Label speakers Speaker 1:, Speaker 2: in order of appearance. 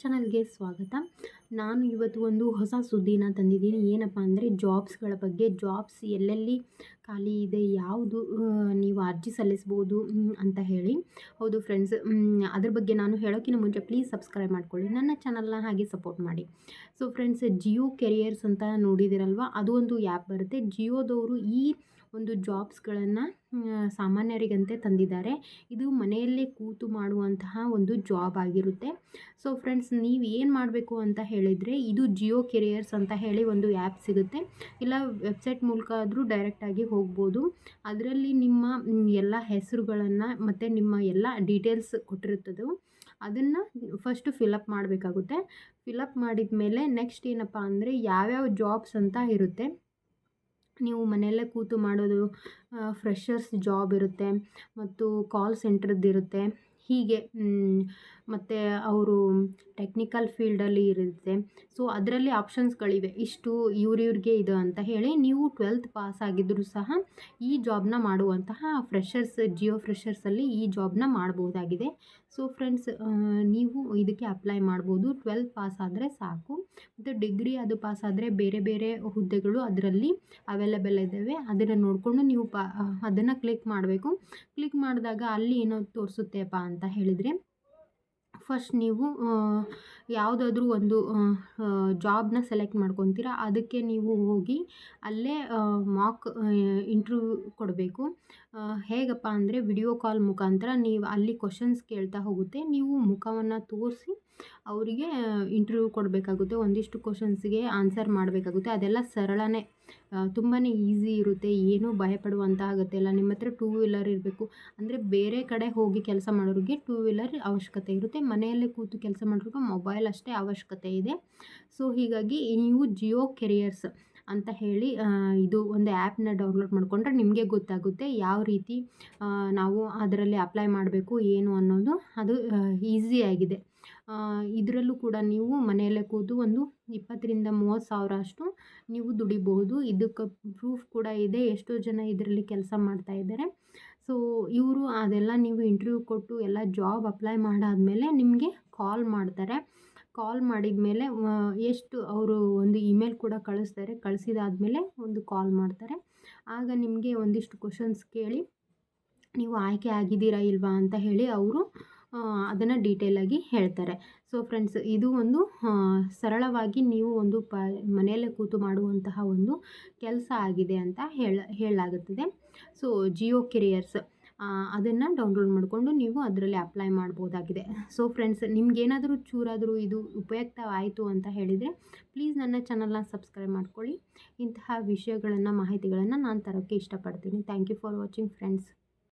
Speaker 1: ಚಾನಲ್ಗೆ ಸ್ವಾಗತ. ನಾನು ಇವತ್ತು ಒಂದು ಹೊಸ ಸುದ್ದಿನ ತಂದಿದ್ದೀನಿ. ಏನಪ್ಪ ಅಂದರೆ ಜಾಬ್ಸ್ಗಳ ಬಗ್ಗೆ. ಜಾಬ್ಸ್ ಎಲ್ಲೆಲ್ಲಿ ಖಾಲಿ ಇದೆ, ಯಾವುದು ನೀವು ಅರ್ಜಿ ಸಲ್ಲಿಸ್ಬೋದು ಅಂತ ಹೇಳಿ. ಹೌದು ಫ್ರೆಂಡ್ಸ್ ಅದ್ರ ಬಗ್ಗೆ ನಾನು ಹೇಳೋಕ್ಕಿಂತ ಮುಂಚೆ ಪ್ಲೀಸ್ ಸಬ್ಸ್ಕ್ರೈಬ್ ಮಾಡ್ಕೊಳ್ಳಿ. ನನ್ನ ಚಾನಲ್ನ ಹಾಗೆ ಸಪೋರ್ಟ್ ಮಾಡಿ. ಸೊ ಫ್ರೆಂಡ್ಸ್ ಜಿಯೋ ಕೆರಿಯರ್ಸ್ ಅಂತ ನೋಡಿದಿರಲ್ವ? ಅದು ಒಂದು ಆ್ಯಪ್ ಬರುತ್ತೆ. ಜಿಯೋದವರು ಈ ಒಂದು ಜಾಬ್ಸ್ಗಳನ್ನು ಸಾಮಾನ್ಯರಿಗಂತೆ ತಂದಿದ್ದಾರೆ. ಇದು ಮನೆಯಲ್ಲೇ ಕೂತು ಮಾಡುವಂತಹ ಒಂದು ಜಾಬ್ ಆಗಿರುತ್ತೆ. ಸೊ ಫ್ರೆಂಡ್ಸ್, ನೀವು ಏನು ಮಾಡಬೇಕು ಅಂತ ಹೇಳಿದರೆ, ಇದು ಜಿಯೋ ಕೆರಿಯರ್ಸ್ ಅಂತ ಹೇಳಿ ಒಂದು ಆ್ಯಪ್ ಸಿಗುತ್ತೆ. ಇಲ್ಲ, ವೆಬ್ಸೈಟ್ ಮೂಲಕ ಆದರೂ ಡೈರೆಕ್ಟಾಗಿ ಹೋಗ್ಬೋದು. ಅದರಲ್ಲಿ ನಿಮ್ಮ ಎಲ್ಲ ಹೆಸರುಗಳನ್ನು ಮತ್ತು ನಿಮ್ಮ ಎಲ್ಲ ಡೀಟೇಲ್ಸ್ ಕೊಟ್ಟಿರುತ್ತದೆ. ಅದನ್ನು ಫಸ್ಟು ಫಿಲಪ್ ಮಾಡಬೇಕಾಗುತ್ತೆ. ಫಿಲಪ್ ಮಾಡಿದ ಮೇಲೆ ನೆಕ್ಸ್ಟ್ ಏನಪ್ಪ ಅಂದರೆ, ಯಾವ್ಯಾವ ಜಾಬ್ಸ್ ಅಂತ ಇರುತ್ತೆ. ನೀವು ಮನೆಯಲ್ಲೇ ಕೂತು ಮಾಡೋದು ಫ್ರೆಷರ್ಸ್ ಜಾಬ್ ಇರುತ್ತೆ ಮತ್ತು ಕಾಲ್ ಸೆಂಟ್ರದ್ದಿರುತ್ತೆ ಹೀಗೆ ಮತ್ತು ಅವರು ಟೆಕ್ನಿಕಲ್ ಫೀಲ್ಡಲ್ಲಿ ಇರುತ್ತೆ. ಸೊ ಅದರಲ್ಲಿ ಆಪ್ಷನ್ಸ್ಗಳಿವೆ ಇಷ್ಟು ಇವ್ರಿವ್ರಿಗೆ ಇದು ಅಂತ ಹೇಳಿ ನೀವು ಟ್ವೆಲ್ತ್ ಪಾಸ್ ಆಗಿದ್ದರೂ ಸಹ ಈ ಜಾಬ್ನ ಮಾಡುವಂತಹ ಫ್ರೆಷರ್ಸ್ ಜಿಯೋ ಫ್ರೆಷರ್ಸಲ್ಲಿ ಈ ಜಾಬ್ನ ಮಾಡ್ಬೋದಾಗಿದೆ. ಸೊ ಫ್ರೆಂಡ್ಸ್ ನೀವು ಇದಕ್ಕೆ ಅಪ್ಲೈ ಮಾಡ್ಬೋದು. ಟ್ವೆಲ್ತ್ ಪಾಸ್ ಆದರೆ ಸಾಕು. ಮತ್ತು ಡಿಗ್ರಿ ಅದು ಪಾಸ್ ಆದರೆ ಬೇರೆ ಬೇರೆ ಹುದ್ದೆಗಳು ಅದರಲ್ಲಿ ಅವೈಲೇಬಲ್ ಇದ್ದಾವೆ. ಅದನ್ನು ನೋಡಿಕೊಂಡು ನೀವು ಪಾ, ಅದನ್ನು ಕ್ಲಿಕ್ ಮಾಡಬೇಕು. ಕ್ಲಿಕ್ ಮಾಡಿದಾಗ ಅಲ್ಲಿ ಏನೋ ತೋರಿಸುತ್ತೆಪ್ಪ ಅಂತ ಹೇಳಿದರೆ ಫಸ್ಟ್ ನೀವು ಯಾವುದಾದ್ರೂ ಒಂದು ಜಾಬ್ನ ಸೆಲೆಕ್ಟ್ ಮಾಡ್ಕೊತೀರ, ಅದಕ್ಕೆ ನೀವು ಹೋಗಿ ಅಲ್ಲೇ ಮಾಕ್ ಇಂಟ್ರ್ವ್ಯೂ ಕೊಡಬೇಕು. ಹೇಗಪ್ಪ ಅಂದರೆ ವಿಡಿಯೋ ಕಾಲ್ ಮುಖಾಂತರ ನೀವು ಅಲ್ಲಿ ಕ್ವಶನ್ಸ್ ಕೇಳ್ತಾ ಹೋಗುತ್ತೆ, ನೀವು ಮುಖವನ್ನು ತೋರಿಸಿ ಅವರಿಗೆ ಇಂಟರ್ವ್ಯೂ ಕೊಡಬೇಕಾಗುತ್ತೆ. ಒಂದಿಷ್ಟು ಕ್ವಶನ್ಸ್ಗೆ ಆನ್ಸರ್ ಮಾಡಬೇಕಾಗುತ್ತೆ. ಅದೆಲ್ಲ ಸರಳನೇ ತುಂಬಾ ಈಸಿ ಇರುತ್ತೆ. ಏನೂ ಭಯಪಡುವಂಥ ಇಲ್ಲ. ನಿಮ್ಮ ಹತ್ರ ಟೂ ವೀಲರ್ ಇರಬೇಕು. ಅಂದರೆ ಬೇರೆ ಕಡೆ ಹೋಗಿ ಕೆಲಸ ಮಾಡೋರಿಗೆ ಟೂ ವೀಲರ್ ಅವಶ್ಯಕತೆ ಇರುತ್ತೆ. ಮನೆಯಲ್ಲೇ ಕೂತು ಕೆಲಸ ಮಾಡೋರಿಗೆ ಮೊಬೈಲ್ ಅಷ್ಟೇ ಅವಶ್ಯಕತೆ ಇದೆ. ಸೊ ಹೀಗಾಗಿ ನೀವು ಜಿಯೋ ಕೆರಿಯರ್ಸ್ ಅಂತ ಹೇಳಿ ಇದು ಒಂದು ಆ್ಯಪ್ನ ಡೌನ್ಲೋಡ್ ಮಾಡಿಕೊಂಡ್ರೆ ನಿಮಗೆ ಗೊತ್ತಾಗುತ್ತೆ ಯಾವ ರೀತಿ ನಾವು ಅದರಲ್ಲಿ ಅಪ್ಲೈ ಮಾಡಬೇಕು, ಏನು ಅನ್ನೋದು, ಅದು ಈಸಿಯಾಗಿದೆ ಇದರಲ್ಲೂ ಕೂಡ ನೀವು ಮನೆಯಲ್ಲೇ ಕೂತು ಒಂದು ಇಪ್ಪತ್ತರಿಂದ ಮೂವತ್ತು ಸಾವಿರ ಅಷ್ಟು ನೀವು ದುಡಿಬಹುದು. ಇದಕ್ಕೆ ಪ್ರೂಫ್ ಕೂಡ ಇದೆ, ಎಷ್ಟೋ ಜನ ಇದರಲ್ಲಿ ಕೆಲಸ ಮಾಡ್ತಾ ಇದ್ದಾರೆ. ಸೊ ಇವರು ಅದೆಲ್ಲ ನೀವು ಇಂಟರ್ವ್ಯೂ ಕೊಟ್ಟು ಎಲ್ಲ ಜಾಬ್ ಅಪ್ಲೈ ಮಾಡಾದಮೇಲೆ ನಿಮಗೆ ಕಾಲ್ ಮಾಡ್ತಾರೆ. ಕಾಲ್ ಮಾಡಿದ ಮೇಲೆ ಎಷ್ಟು ಅವರು ಒಂದು ಇಮೇಲ್ ಕೂಡ ಕಳಿಸ್ತಾರೆ. ಕಳಿಸಿದಾದ್ಮೇಲೆ ಒಂದು ಕಾಲ್ ಮಾಡ್ತಾರೆ. ಆಗ ನಿಮಗೆ ಒಂದಿಷ್ಟು ಕ್ವಶನ್ಸ್ ಕೇಳಿ, ನೀವು ಆಯ್ಕೆ ಆಗಿದ್ದೀರಾ ಇಲ್ವಾ ಅಂತ ಹೇಳಿ ಅವರು ಅದನ್ನು ಡೀಟೇಲಾಗಿ ಹೇಳ್ತಾರೆ. ಸೊ ಫ್ರೆಂಡ್ಸ್ ಇದು ಒಂದು ಸರಳವಾಗಿ ನೀವು ಒಂದು ಪ, ಮನೆಯಲ್ಲೇ ಕೂತು ಮಾಡುವಂತಹ ಒಂದು ಕೆಲಸ ಆಗಿದೆ ಅಂತ ಹೇಳ, ಹೇಳಲಾಗುತ್ತದೆ. ಸೊ ಜಿಯೋ ಕೆರಿಯರ್ಸ್ ಅದನ್ನು ಡೌನ್ಲೋಡ್ ಮಾಡಿಕೊಂಡು ನೀವು ಅದರಲ್ಲಿ ಅಪ್ಲೈ ಮಾಡ್ಬೋದಾಗಿದೆ. ಸೊ ಫ್ರೆಂಡ್ಸ್ ನಿಮಗೇನಾದರೂ ಚೂರಾದರೂ ಇದು ಉಪಯುಕ್ತವಾಯಿತು ಅಂತ ಹೇಳಿದರೆ ಪ್ಲೀಸ್ ನನ್ನ ಚಾನಲ್ನ ಸಬ್ಸ್ಕ್ರೈಬ್ ಮಾಡ್ಕೊಳ್ಳಿ. ಇಂತಹ ವಿಷಯಗಳನ್ನು, ಮಾಹಿತಿಗಳನ್ನು ನಾನು ತರೋಕ್ಕೆ ಇಷ್ಟಪಡ್ತೀನಿ. Thank you for watching friends